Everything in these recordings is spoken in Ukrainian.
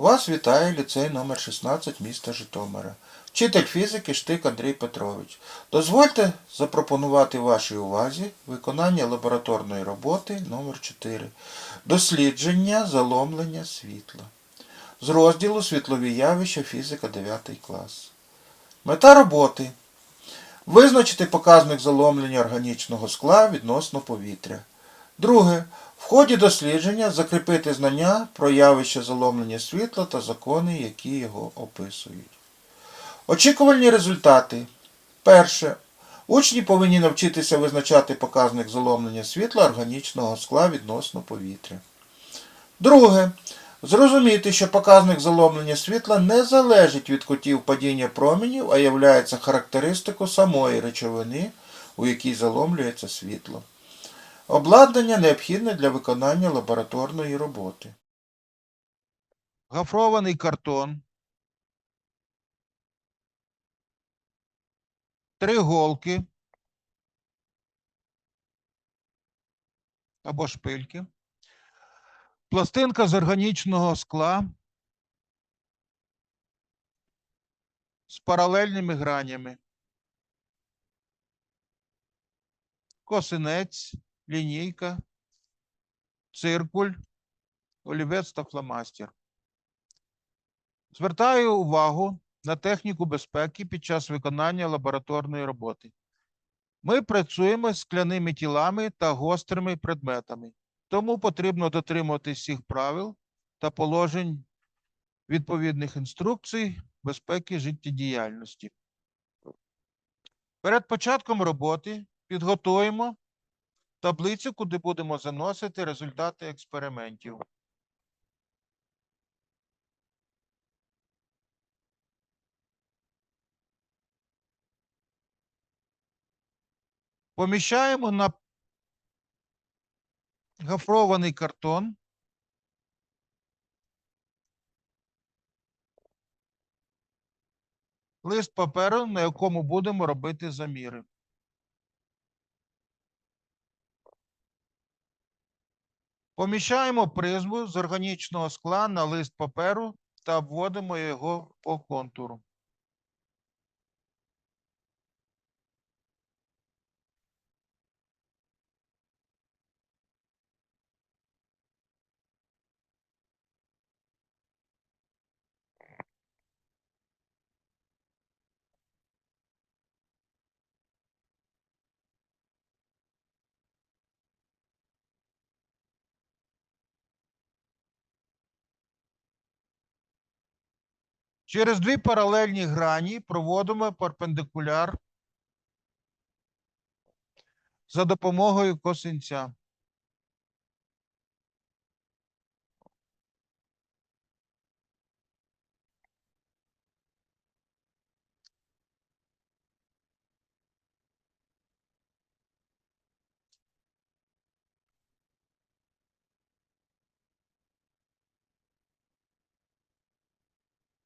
Вас вітає ліцей номер 16 міста Житомира. Вчитель фізики Штик Андрій Петрович. Дозвольте запропонувати вашій увазі виконання лабораторної роботи номер 4 Дослідження заломлення світла. З розділу Світлові явища фізика 9 клас. Мета роботи. Визначити показник заломлення органічного скла відносно повітря. Друге. В ході дослідження закріпити знання про явище заломлення світла та закони, які його описують. Очікувальні результати. Перше. Учні повинні навчитися визначати показник заломлення світла органічного скла відносно повітря. Друге. Зрозуміти, що показник заломлення світла не залежить від кутів падіння променів, а являється характеристикою самої речовини, у якій заломлюється світло. Обладнання необхідне для виконання лабораторної роботи. Гофрований картон. Три голки. Або шпильки. Пластинка з органічного скла з паралельними гранями. Косинець, лінійка, циркуль, олівець та фломастер. Звертаю увагу на техніку безпеки під час виконання лабораторної роботи. Ми працюємо з скляними тілами та гострими предметами, тому потрібно дотримуватись всіх правил та положень відповідних інструкцій безпеки життєдіяльності. Перед початком роботи підготуємо таблицю, куди будемо заносити результати експериментів. Поміщаємо на гофрований картон. Лист паперу, на якому будемо робити заміри. Поміщаємо призму з органічного скла на лист паперу та обводимо його по контуру. Через дві паралельні грані проводимо перпендикуляр за допомогою косинця.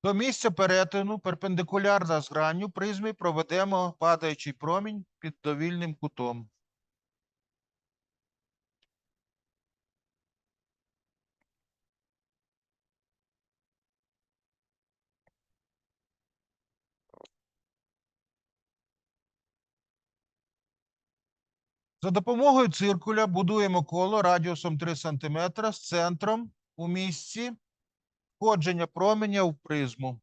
До місця перетину перпендикулярно з гранню призми проведемо падаючий промінь під довільним кутом. За допомогою циркуля будуємо коло радіусом 3 см з центром у місці входження променя в призму.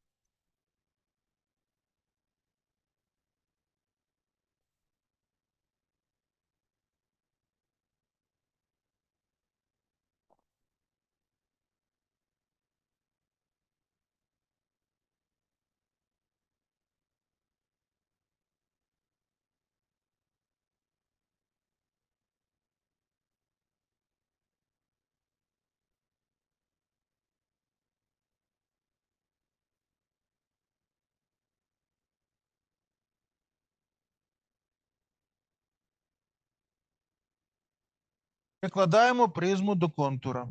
Прикладаємо призму до контура.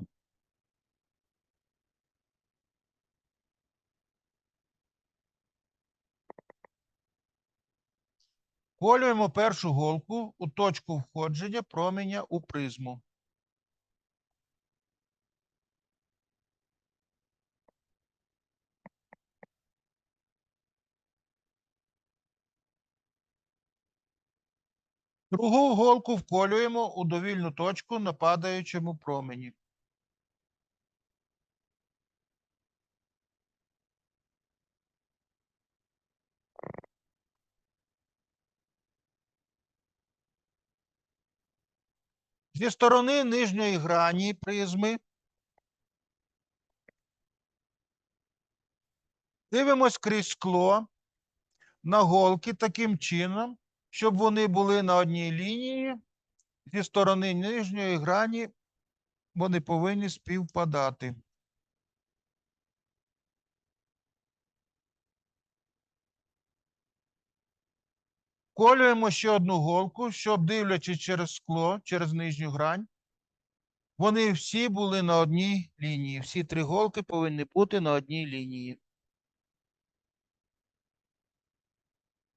Колюємо першу голку у точку входження променя у призму. Другу голку вколюємо у довільну точку на падаючому промені. Зі сторони нижньої грані призми дивимось крізь скло на голки таким чином, щоб вони були на одній лінії. Зі сторони нижньої грані вони повинні співпадати. Колюємо ще одну голку, щоб, дивлячись через скло, через нижню грань, вони всі були на одній лінії. Всі три голки повинні бути на одній лінії.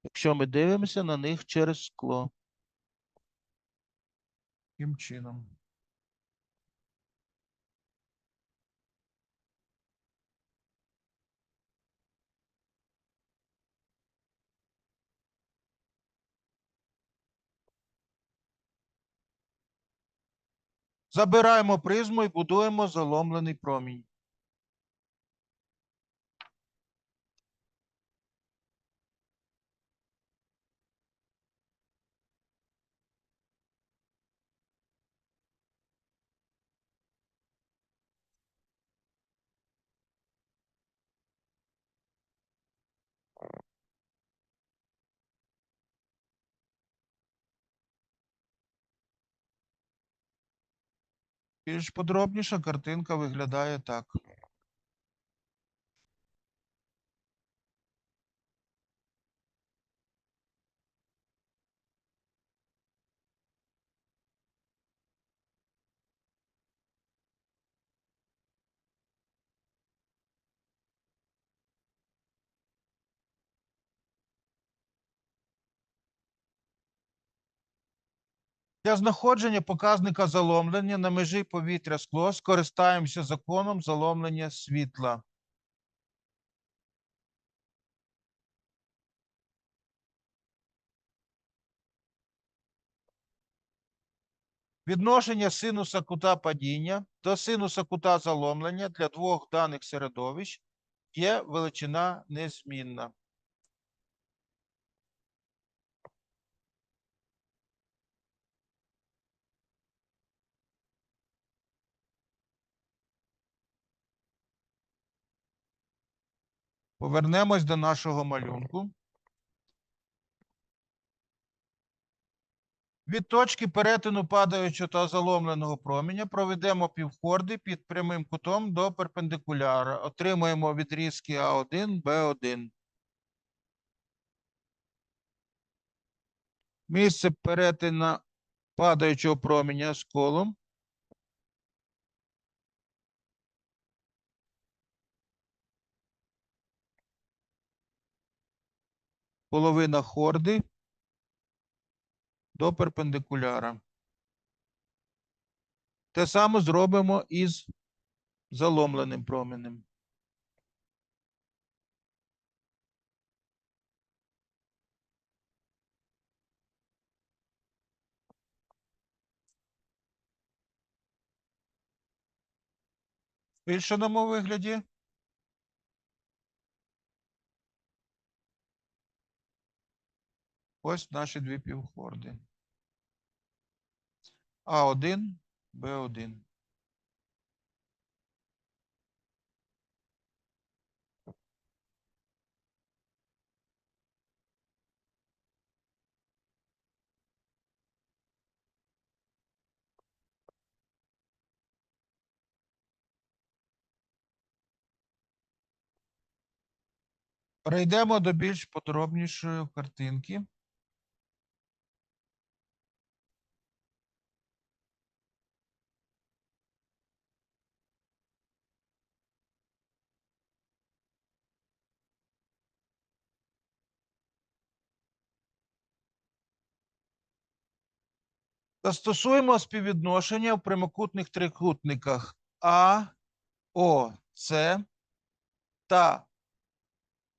Якщо ми дивимося на них через скло. Таким чином. Забираємо призму і будуємо заломлений промінь. Більш подробніша картинка виглядає так. Для знаходження показника заломлення на межі повітря скло скористаємося законом заломлення світла. Відношення синуса кута падіння до синуса кута заломлення для двох даних середовищ є величина незмінна. Повернемось до нашого малюнку. Від точки перетину падаючого та заломленого променя проведемо півхорди під прямим кутом до перпендикуляра. Отримуємо відрізки А1, Б1. Місце перетину падаючого променя з колом половина хорди до перпендикуляра. Те саме зробимо із заломленим променем. Збільшеному вигляді ось наші дві півхорди. А1, Б1. Перейдемо до більш подробнішої картинки. Застосуємо співвідношення в прямокутних трикутниках А, О, С та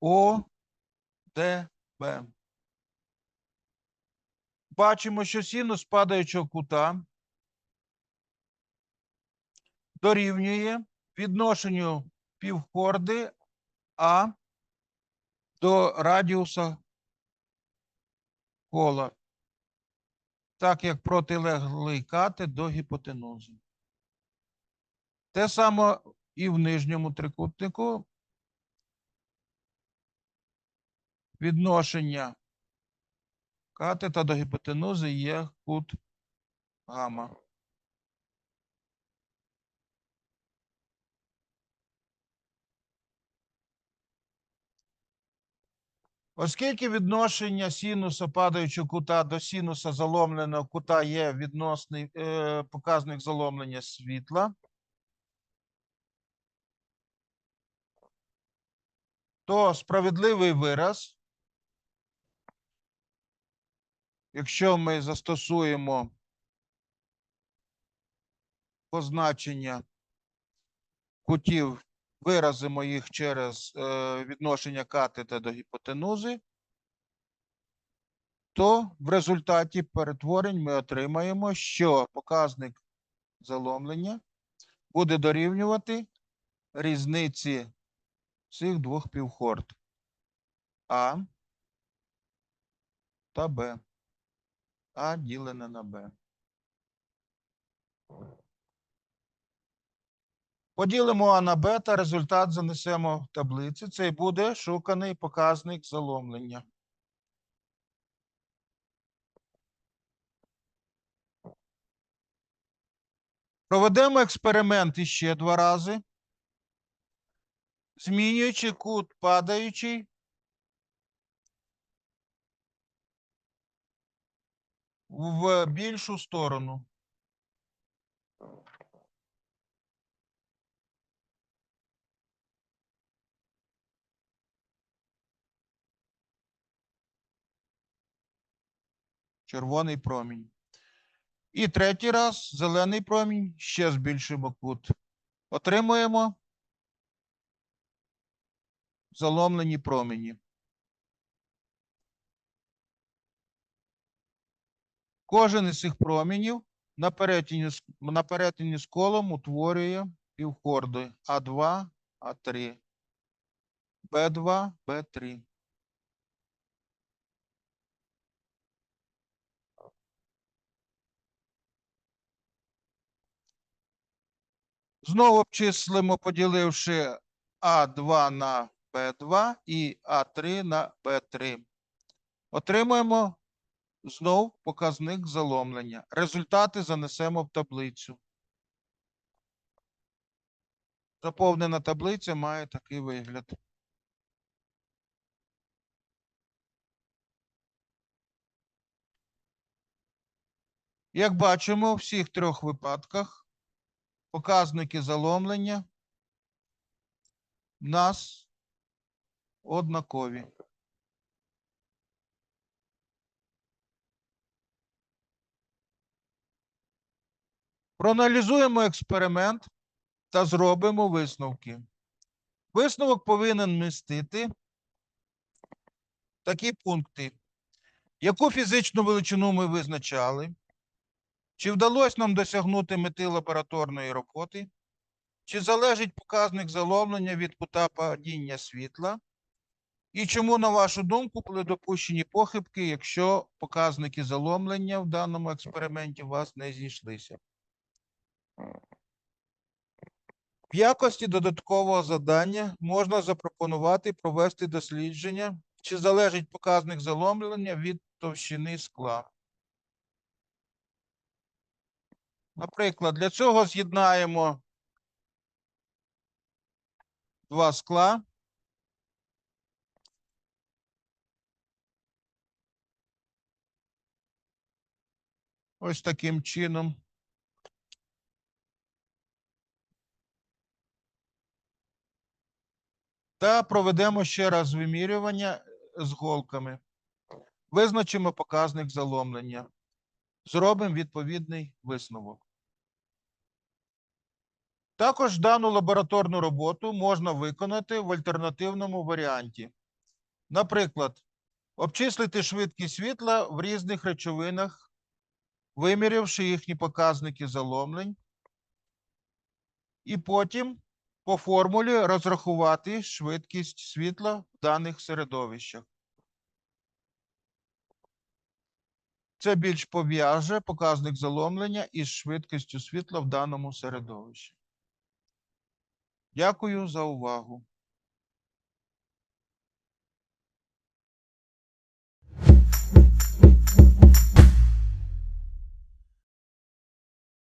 О, Д, Б. бачимо, що синус падаючого кута дорівнює відношенню півхорди А до радіуса кола, так як протилеглий кати до гіпотенузи. Те саме і в нижньому трикутнику відношення катета до гіпотенузи є кут гамма. Оскільки відношення синуса падаючого кута до синуса заломленого кута є відносний е, показник заломлення світла, то справедливий вираз, якщо ми застосуємо позначення кутів, виразимо їх через е, відношення катета до гіпотенузи, то в результаті перетворень ми отримаємо, що показник заломлення буде дорівнювати різниці цих двох півхорд А та Б. А ділене на Б. Поділимо А на Б та результат занесемо в таблиці. Це і буде шуканий показник заломлення. Проведемо експеримент іще два рази змінюючи кут падаючий в більшу сторону. Червоний промінь. І третій раз зелений промінь, ще збільшуємо кут. Отримуємо заломлені промені. Кожен із цих променів на перетині, на перетині з колом утворює півхорди А2, А3, Б2, Б3. Знову обчислимо, поділивши А2 на Б2 і А3 на Б3. Отримуємо знов показник заломлення. Результати занесемо в таблицю. Заповнена таблиця має такий вигляд. Як бачимо, у всіх трьох випадках показники заломлення в нас однакові. Проаналізуємо експеримент та зробимо висновки. Висновок повинен містити такі пункти. Яку фізичну величину ми визначали? Чи вдалося нам досягнути мети лабораторної роботи? Чи залежить показник заломлення від кута падіння світла? І чому, на вашу думку, були допущені похибки, якщо показники заломлення в даному експерименті у вас не зійшлися? В якості додаткового завдання можна запропонувати провести дослідження, чи залежить показник заломлення від товщини скла. Наприклад, для цього з'єднаємо два скла. Ось таким чином. Та проведемо ще раз вимірювання з голками. Визначимо показник заломлення. Зробимо відповідний висновок. Також дану лабораторну роботу можна виконати в альтернативному варіанті. Наприклад, Обчислити швидкість світла в різних речовинах, вимірявши їхні показники заломлень. І потім по формулі розрахувати швидкість світла в даних середовищах. Це більш пов'яже показник заломлення із швидкістю світла в даному середовищі. Дякую за увагу.